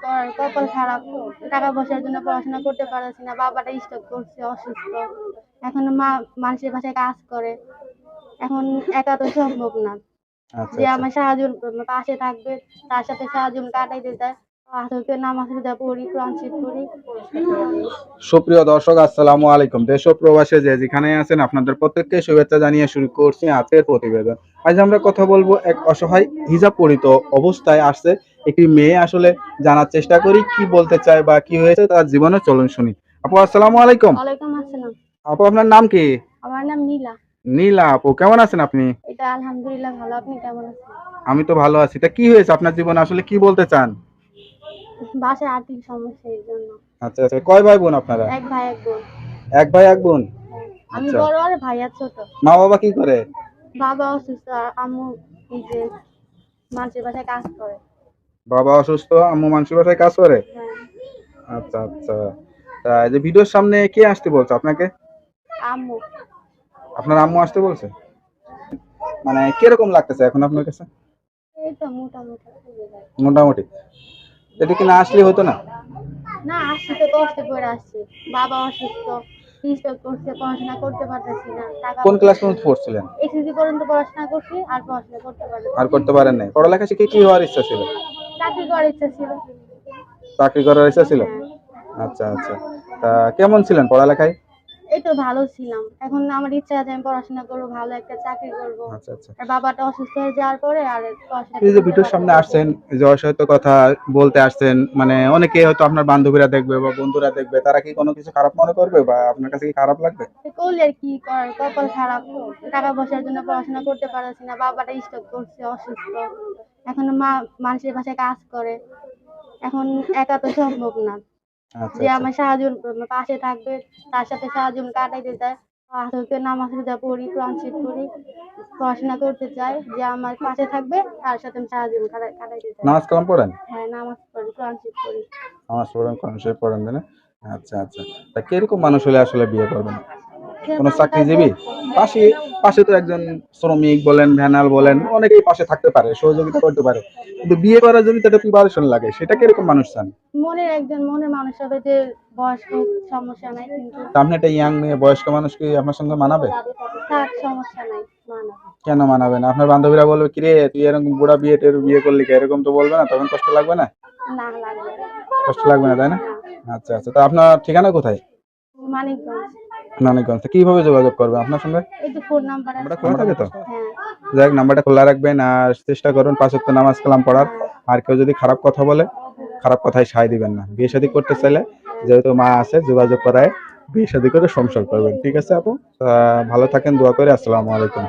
কপাল খারাপ। টাকা পয়সার জন্য পড়াশোনা করতে পারছি না বাবাটা স্টক করছে অসুস্থ। এখন মা মানুষের বাসায় কাজ করে। এখন একা তো সম্ভব না। আচ্ছা যে আচ্ছা। আমার সাহায্য পাশে থাকবে তার সাথে সাহায্য কাটাইতে চায়। সুপ্রিয় দর্শক আসসালামু আলাইকুম। দেশ প্রবাসে যে যেখানে আছেন আপনাদের প্রত্যেককে শুভেচ্ছা জানিয়ে শুরু করছি আজকের প্রতিবেদন। আজ আমরা কথা বলব এক অসহায় হিজাব পরিত অবস্থায় আসছে একটি মেয়ে। আসলে জানার চেষ্টা করি কি বলতে চায় বা কি হয়েছে তার জীবনে চলুন শুনি। আপু আসসালামু আলাইকুম। ওয়ালাইকুম আসসালাম। আপু আপনার নাম কি? আমার নাম নীলা। নীলা আপু কেমন আছেন আপনি? এটা আলহামদুলিল্লাহ ভালো। আপনি কেমন আছেন? আমি তো ভালো আছি। তা কি হয়েছে? আপনার জীবনে আসলে কি বলতে চান? বাসায় আর্থিক সমস্যা এই জন্য। আচ্ছা আচ্ছা কয় ভাই বোন আপনারা? এক ভাই এক বোন। এক ভাই এক বোন? আমি আচ্ছা। বড় আর ভাইয়া ছোট। মা বাবা কি করে? বাবা অসুস্থ আর আম্মু এই যে মানুষের বাসায় কাজ করে। বাবা অসুস্থ আম্মু মানুষের বাসায় কাজ করে? হ্যাঁ। আচ্ছা আচ্ছা। তা এই যে ভিডিওর সামনে কে আসতে বলছে আপনাকে? আম্মু। আপনার আম্মু আসতে বলছে? মানে কীরকম লাগতেছে এখন আপনার কাছে? মোটামুটি। এটা কি না আসলে হতো না? না আসছি তো কষ্ট করে আসছি। বাবা অসুস্থ স্ট্রোক করছে পড়াশোনা করতে পারতেছি না টাকা কোন ক্লাস পর্যন্ত পড়ছিলেন? এসএসসি পর্যন্ত পড়াশোনা করছি আর পড়াশোনা করতে পারলাম আর করতে পারেন নাই। পড়ালেখা শিখে কি হওয়ার ইচ্ছা ছিল? চাকরি করার ইচ্ছা ছিল। চাকরি করার ইচ্ছা ছিল? হ্যাঁ। আচ্ছা আচ্ছা। তা কেমন ছিলেন পড়ালেখায়? তো ভালো ছিলাম। এখন আমার ইচ্ছা আছে আমি পড়াশোনা করব ভালো একটা চাকরি করব। আচ্ছা আচ্ছা। আর বাবাটা অসুস্থ হয়ে যাওয়ার পরে আর পড়াশোনা এই যে ভিডিওর সামনে আসছেন যে অসহায়ত কথা বলতে আসছেন মানে অনেকে হয়তো আপনার বান্ধবীরা দেখবে বা বন্ধুরা দেখবে তারা কি কোনো কিছু খারাপ মনে করবে বা আপনার কাছে কি খারাপ লাগবে? করলে আর কি করার কপাল খারাপ টাকা পয়সার জন্য পড়াশোনা করতে পারছি না বাবাটা স্ট্রোক করছে অসুস্থ। এখন মা মানুষের বাসায় কাজ করে। এখন একা তো সম্ভব না। যে আচ্ছা। আমার সাহায্য পাশে থাকবে তার সাথে সাহায্য কাটাইতে চায়। আসলে নামাজ রোজা পড়ি কোরআন শরীফ পড়ি পড়াশোনা করতে চাই যে আমার পাশে থাকবে তার সাথে আমি সাহায্য কাটাই- কাটাইতে চাই। নামাজ কালাম পড়েন? হ্যাঁ নামাজ পড়ি কোরআন শরীফ পড়ি। নামাজ পড়েন কোরআন শরীফ পড়েন আচ্ছা আচ্ছা। তা কীরকম মানুষ হলে আসলে বিয়ে করবেন? কোনো চাকরিজীবী? পাশে পাশে তো একজন শ্রমিক বলেন ভ্যানাল বলেন অনেকেই পাশে থাকতে পারে সহযোগিতা করতে পারে। কিন্তু বিয়ে করার জন্য একটা প্রিপারেশন লাগে সেটা কীরকম মানুষ চান? মনের একজন মনের মানুষ হবে যে বয়স্ক সমস্যা নাই কিন্তু আপনি একটা ইয়াং মেয়ে বয়স্ক মানুষ কি আপনার সঙ্গে মানাবে? থাক সমস্যা নাই কেন মানাবে না? আপনার বান্ধবীরা বলবে কিরে তুই এরকম বুড়া বিয়ে টের বিয়ে করলি কে? এরকম তো বলবে না তখন কষ্ট লাগবে না? না লাগবে কষ্ট লাগবে না তাই না? আচ্ছা আচ্ছা। তো আপনার ঠিকানা কোথায়? মানিকগঞ্জ। নানিগঞ্জ। কীভাবে যোগাযোগ করবে আপনার সঙ্গে? এই তো ফোন নাম্বার নাম্বারটা খোলা থাকে তো? হ্যাঁ। যাই নাম্বারটা খোলা রাখবেন আর চেষ্টা করুন পাঁচক তো নামাজ কালাম পড়ার। আর কেউ যদি খারাপ কথা বলে খারাপ কথায় সায় দিবেন না। বিয়ে শাদী করতে চাইলে যেহেতু মা আছে যোগাযোগ করায় বিয়ে শাদী করে সংসার করবেন। ঠিক আছে আপু? ভালো থাকেন দোয়া করে। আসসালামু আলাইকুম।